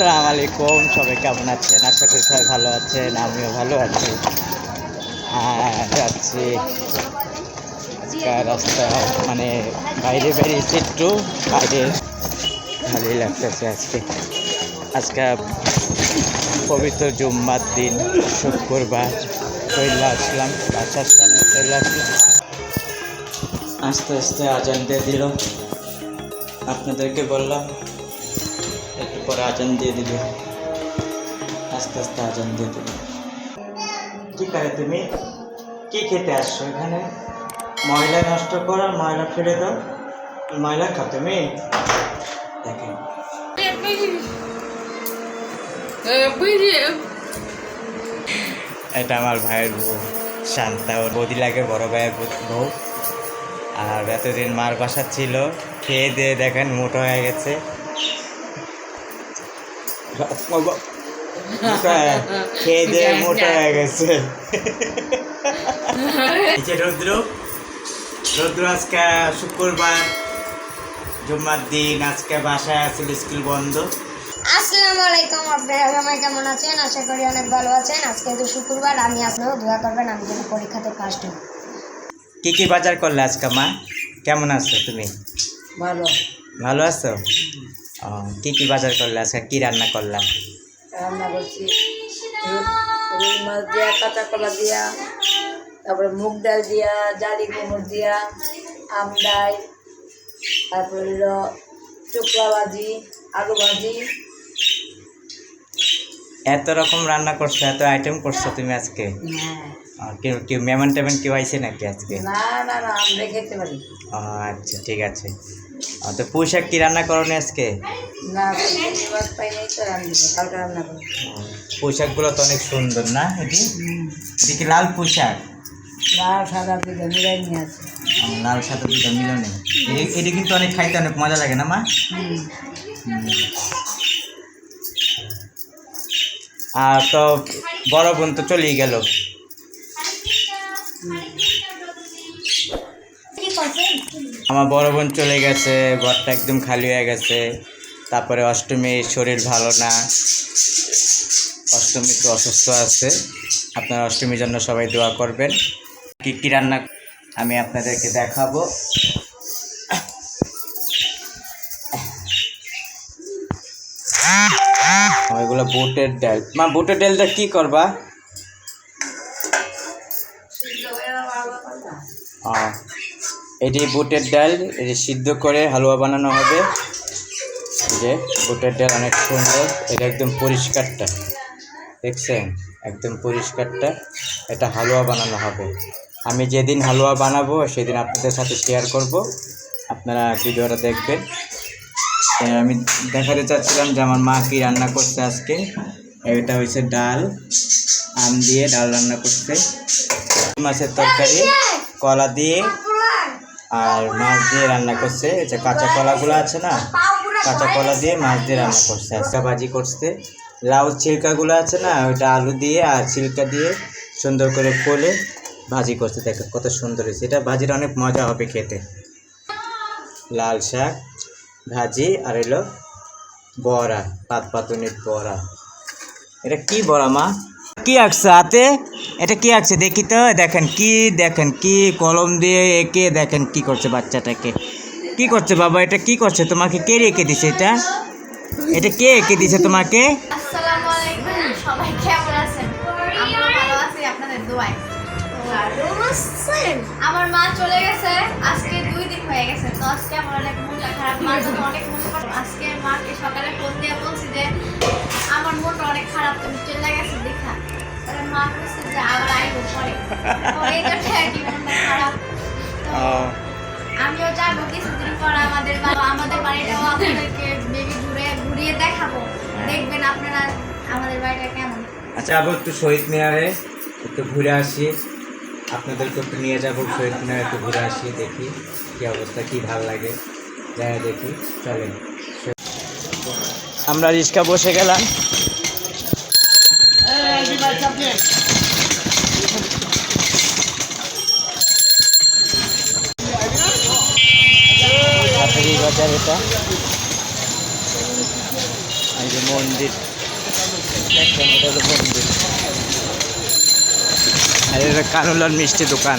আসসালামু আলাইকুম। সবাই কেমন আছেন? আশা করি সবাই ভালো আছেন, আমিও ভালো আছি। যাচ্ছি রাস্তা মানে বাইরে বেরিয়েছি একটু, বাইরে ভালোই লাগতেছে আজকে। আজকে পবিত্র জুম্মার দিন, শুক্রবার। চলে আসলাম, বাসার সামনে চলে আসলাম। আস্তে আস্তে আজান দিয়ে দিল। আপনাদেরকে বললাম পরে আজান দিয়ে দিবে। আস্তে আস্তে আজান দিয়ে দিবে। কি করে তুমি? কি খেতে আসছো এখানে? ময়লা নষ্ট করো ময়লা ফেলে দাও। ময়লা খাও তুমি? দেখেন। এটা আমার ভাইয়ের বউ, শান্তা। ওর বৌদি লাগে বড় ভাইয়ের বউ- আর এতদিন মার বাসা ছিল। খেয়ে দিয়ে দেখেন মোটো হয়ে গেছে। খেয়ে দিয়ে মোটো হয়ে গেছে এই যে রৌদ্র রৌদ্র আজকে শুক্রবার জুম্মার দিন আজকে বাসায় আছিল স্কুল বন্ধ আসসালামু আলাইকুম আপনারা সবাই কেমন আছেন আশা করি অনেক ভালো আছেন আজকে তো শুক্রবার আমি আপনারও দোয়া করবেন আমি যেন পরীক্ষাতে ফার্স্ট হই কি কি বাজার করলে আজকে মা কেমন আছো তুমি ভালো ভালো আছো কি কি বাজার করলে আজকে? কি রান্না করলাম? রান্না করছি। রুই মাছ দিয়া কাঁচা কলা দিয়া তারপরে মুগ ডাল দিয়া জালি কুমড় দিয়া আম ডাল তারপরে হলো চুকলা ভাজি আলু ভাজি। এত রকম রান্না করছ এত আইটেম করছ তুমি আজকে? কেউ কেউ মেমন টেমন কেউ আইছে নাকি আজকে? না না না আমরা খেতে পারি। আচ্ছা ঠিক আছে। তো পুঁইশাক কি রান্না করো নি আজকে তো পোশাকগুলো তো অনেক সুন্দর না এটি? এটি কি লাল পোশাক লাল সাদা দিকে মিলাই নিয়ে আছে লাল সাদা দুটো মিলনে। এটি কিন্তু অনেক খাইতে অনেক মজা লাগে না মা? আর তো বড় বোন তো চলেই গেল। আমার বড় বোন চলে গেছে ঘরটা একদম খালি হয়ে গেছে। তারপরে অষ্টমীর শরীর ভালো না। অষ্টমী একটু অসুস্থ আছে। আপনারা অষ্টমীর জন্য সবাই দোয়া করবেন। কী কী রান্না আমি আপনাদেরকে দেখাবো। ওইগুলো বুটের ডাল। মা বুটের ডালটা কি করবা? ও, এটি বুটের ডাল, এটি সিদ্ধ করে হালুয়া বানানো হবে। যে বুটের ডাল অনেক সুন্দর, এটা একদম পরিষ্কারটা। দেখছেন? একদম পরিষ্কারটা। এটা হালুয়া বানানো হবে। আমি যেদিন হালুয়া বানাবো, সেদিন আপনাদের সাথে শেয়ার করব। আপনারা ভিডিওটা দেখবেন। আমি দেখাতে চাচ্ছিলাম যে আমার মা কি রান্না করছে আজকে। এটা হয়েছে ডাল। আম দিয়ে ডাল রান্না করছে। মাছের তরকারি, কলা দিয়ে আর মাছ দিয়ে রান্না করছে। যে কাঁচা কলাগুলো আছে না, কাঁচা কলা দিয়ে মাছ দিয়ে রান্না করছে, আজকা ভাজি করছে। লাউ ছিলকাগুলো আছে না, ওইটা আলু দিয়ে আর ছিলকা দিয়ে সুন্দর করে কোলে ভাজি করছে। দেখো কত সুন্দর হয়েছে। এটা ভাজিটা অনেক মজা হবে খেতে। লাল শাক, ভাজি আর এলো বড়া, পাত পাতুনির বড়া। এটা কি বড়া মা? কি আঁকছে হাতে? এটা কি আছে? দেখি তো দেখেন কি দেখেন কি কলম দিয়ে এঁকে দেখেন কি করছে বাচ্চাটাকে। কি করছে বাবা? এটা কি করছে? তোমাকে কে রেখে দিছে এটা? এটা কে এঁকে দিছে তোমাকে? আমার মা চলে গেছে আজকে আমিও যাব কিছুদিন পর আমাদের আমাদের বাড়িটাও আপনাদেরকে বেবি ঘুরে ঘুরিয়ে দেখাবো। দেখবেন আপনারা আমাদের বাড়িটা কেমন। আচ্ছা আবার একটু শহীদ মিনারে একটু ঘুরে আসি। আপনাদেরকে একটু নিয়ে যাব শহীদ মিনারে একটু ঘুরে আসি দেখি কি অবস্থা কি ভালো লাগে। যাই দেখি চলেন। আমরা রিক্সা বসে গেলাম। এই এই যে মন্দির দেখেন এটা হলো মন্দির আর এটা কানুলার মিষ্টি দোকান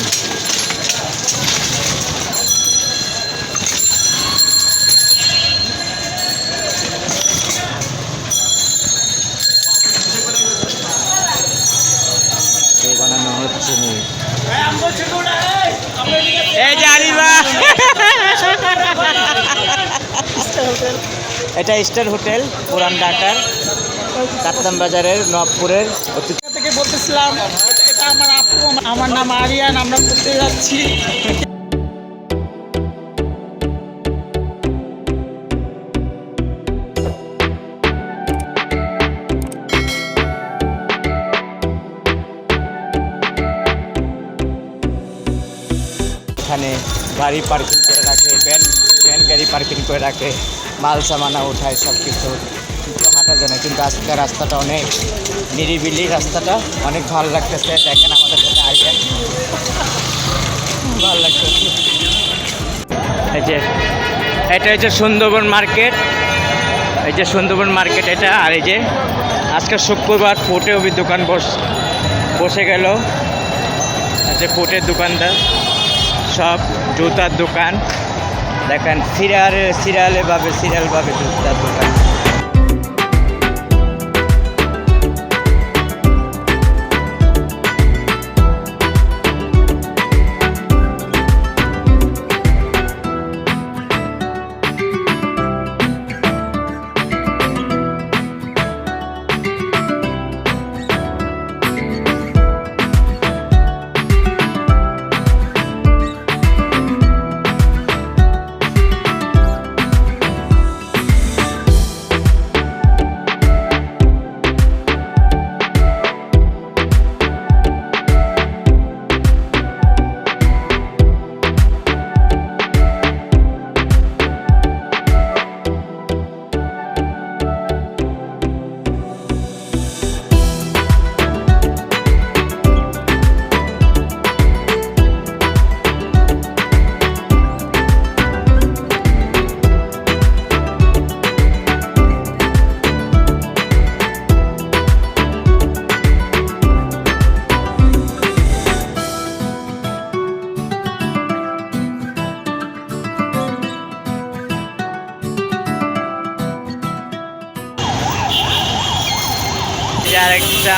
তো বানানো হচ্ছে নি এই যে আলিমা এটা স্টার হোটেল পুরান ঢাকার কাপ্তান বাজারের নবপুরের থেকে বলতেছিলাম এটা আমার আপু আমার নাম আরিয়ান আমরা করতে যাচ্ছি। এখানে গাড়ি পার্কিং ভ্যান ভ্যান গাড়ি পার্কিং করে রাখে, মাল সামানা উঠায় সব কিছু হাঁটা যায় না, কিন্তু আজকে রাস্তাটা অনেক নিরিবিলি, রাস্তাটা অনেক ভালো লাগতেছে। দেখেন আমাদের সাথে আসবেন ভালো লাগতেছে। এই যে, এটা হচ্ছে সুন্দরবন মার্কেট। এই যে সুন্দরবন মার্কেট এটা, আর এই যে আজকে শুক্রবার ফুটে অবধি দোকান বস, বসে গেল। যে ফুটের দোকানদার সব জুতার দোকান। দেখেন সিরিয়ালে সিরিয়ালে ভাবে সিরিয়াল ভাবে জুতার দোকান।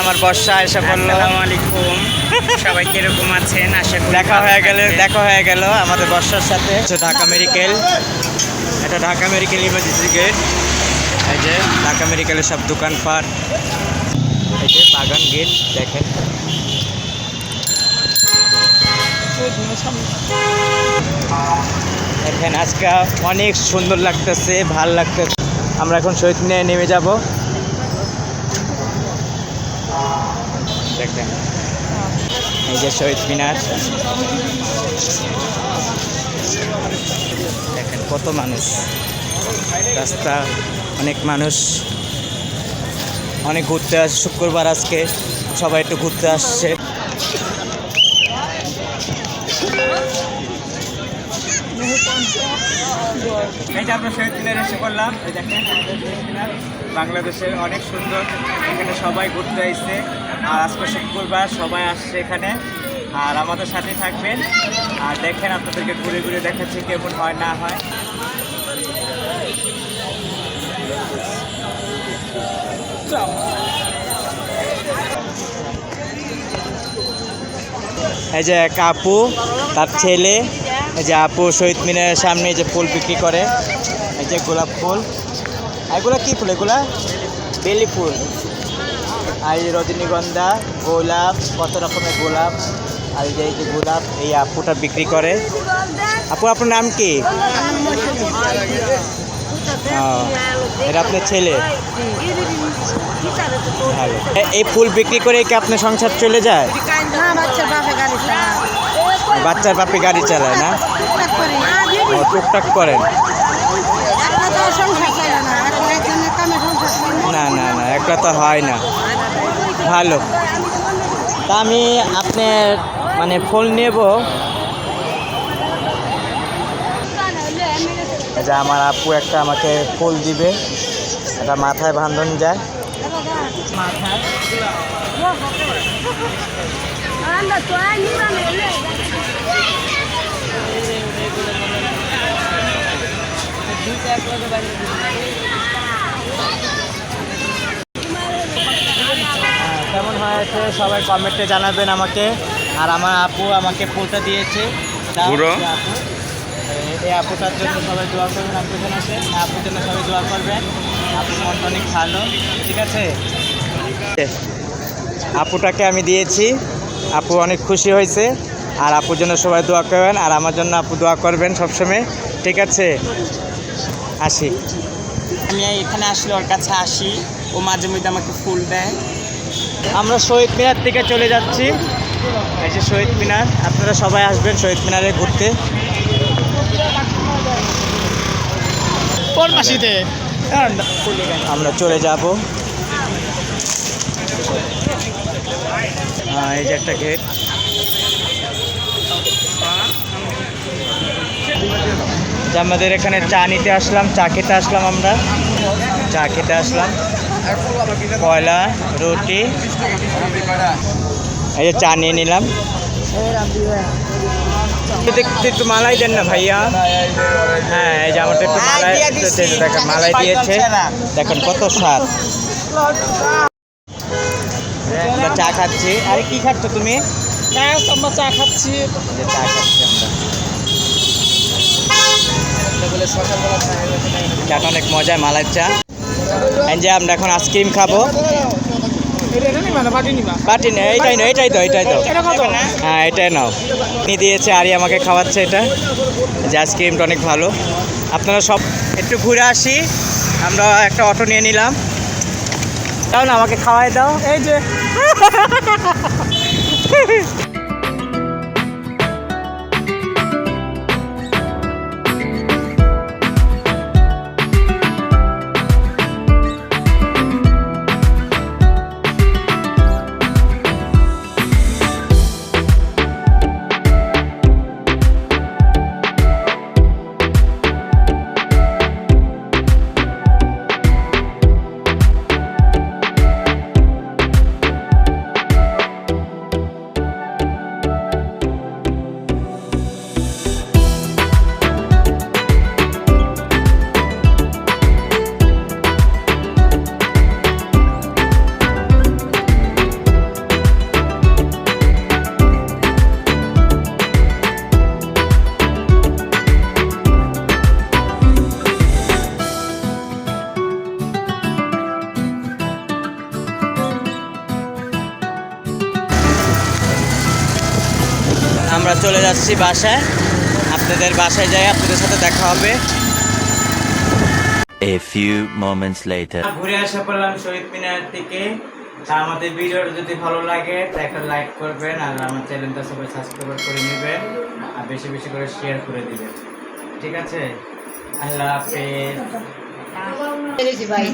আমার বর্ষা এসে পড়ল আসসালামু আলাইকুম। সবাই কীরকম আছেন? আশা করি দেখা হয়ে গেল দেখা হয়ে গেল আমাদের বর্ষার সাথে। হচ্ছে ঢাকা মেডিকেল। এটা ঢাকা মেডিকেল ইমার্জেন্সি গেট। এই যে ঢাকা মেডিকেলের সব দোকানপাট। এই যে বাগান গেট দেখেন। দেখেন আজকে অনেক সুন্দর লাগতেছে ভালো লাগতেছে। আমরা এখন শহীদ নিয়ে নেমে যাব। দেখেন এই যে শহীদ মিনার। দেখেন কত মানুষ। রাস্তা, অনেক মানুষ। অনেক ঘুরতে আসছে শুক্রবার আজকে। সবাই একটু ঘুরতে আসছে। এই যে আমরা শহীদ মিনার এসে পড়লাম। এই বাংলাদেশের অনেক সুন্দর। এখানে সবাই ঘুরতে আসছে আর আজকে শুক্রবার সবাই আসছে এখানে। আর আমাদের সাথে থাকবেন। আর দেখেন আপনাদেরকে ঘুরে ঘুরে দেখাচ্ছি কেমন হয়, না হয়। এই যে এক আপু, তার ছেলে। এই যে আপু শহীদ মিনারের সামনে যে ফুল বিক্রি করে। এই যে গোলাপ ফুল। এগুলো কি ফুল? এগুলা? বেলি ফুল। আর এই রজনীগন্ধা, গোলাপ, কত রকমের গোলাপ, আর এই যে গোলাপ, এই আপুটা বিক্রি করে। আপু, আপনার নাম কি? এটা আপনার ছেলে? এই ফুল বিক্রি করে কি আপনার সংসার চলে যায়? বাচ্চার বাপে গাড়ি চালায় না? টুকটাক করেন। না না না, একটা তো হয় না। ভালো। তা আমি আপনার মানে ফোন নেব। যে আমার আপু একটা আমাকে ফুল দিবে। এটা মাথায় বান্ধন যায়। হ্যাঁ, কেমন হয়েছে সবাই কমেন্টে জানাবেন আমাকে। আর আমার আপু আমাকে ফুলটা দিয়েছে। এই আপু। এই- এই আপুটার জন্য সবাই দোয়া করবেন আপুর জন্য আছে আপুর জন্য সবাই দোয়া করবেন। আপুর মনটা অনেক ভালো ঠিক আছে? আপুটাকে আমি দিয়েছি। আপু অনেক খুশি হয়েছে। আর আপুর জন্য সবাই দোয়া করবেন। আর আমার জন্য আপু দোয়া করবেন সবসময় ঠিক আছে? আসি। আমি এখানে আসলে ওর কাছে আসি। ও মাঝে মধ্যে আমাকে ফুল দেয়। আমরা শহীদ মিনার থেকে চলে যাচ্ছি। এই যে শহীদ মিনার আপনারা সবাই আসবেন শহীদ মিনারে ঘুরতে। আমরা চলে যাব। এই যে একটা গেট আমাদের এখানে চা নিতে আসলাম চা খেতে আসলাম আমরা। চা খেতে আসলাম। কয়লা রুটি। এই যে চা নিয়ে নিলাম। একটু মালাই দেন না ভাইয়া? হ্যাঁ এই যে আমাদের একটু হ্যাঁ, মালাই দেখেন মালাই দিয়েছে। দেখেন কত স্বাদ। আমরা চা খাচ্ছি। আরে কি খাচ্ছ তুমি? আমরা চা খাচ্ছি। চা খাচ্ছি আমরা। চাটা অনেক মজা মালাই চা। যে আমরা এখন আইসক্রিম খাব। বাটি না এইটাই না এইটাই তো এইটাই তো হ্যাঁ এটাই নাও। নিয়ে দিয়েছে আরি আমাকে খাওয়াচ্ছে এটা। যে আইসক্রিমটা অনেক ভালো। আপনারা সব একটু ঘুরে আসি। আমরা একটা অটো নিয়ে নিলাম। দাও না আমাকে খাওয়াই দাও। এই যে। আমরা চলে যাচ্ছি বাসায়। আপনাদের বাসায় যাই আপনাদের সাথে দেখা হবে। A few moments later. ঘুরে আসা পড়লাম শহীদ মিনার থেকে আমাদের ভিডিওটা যদি ভালো লাগে একটা লাইক করবেন আর আমার চ্যানেলটা সবাই সাবস্ক্রাইব করে নেবেন আর বেশি বেশি করে শেয়ার করে দিবেন। ঠিক আছে? আল্লাহ হাফেজ। ভাই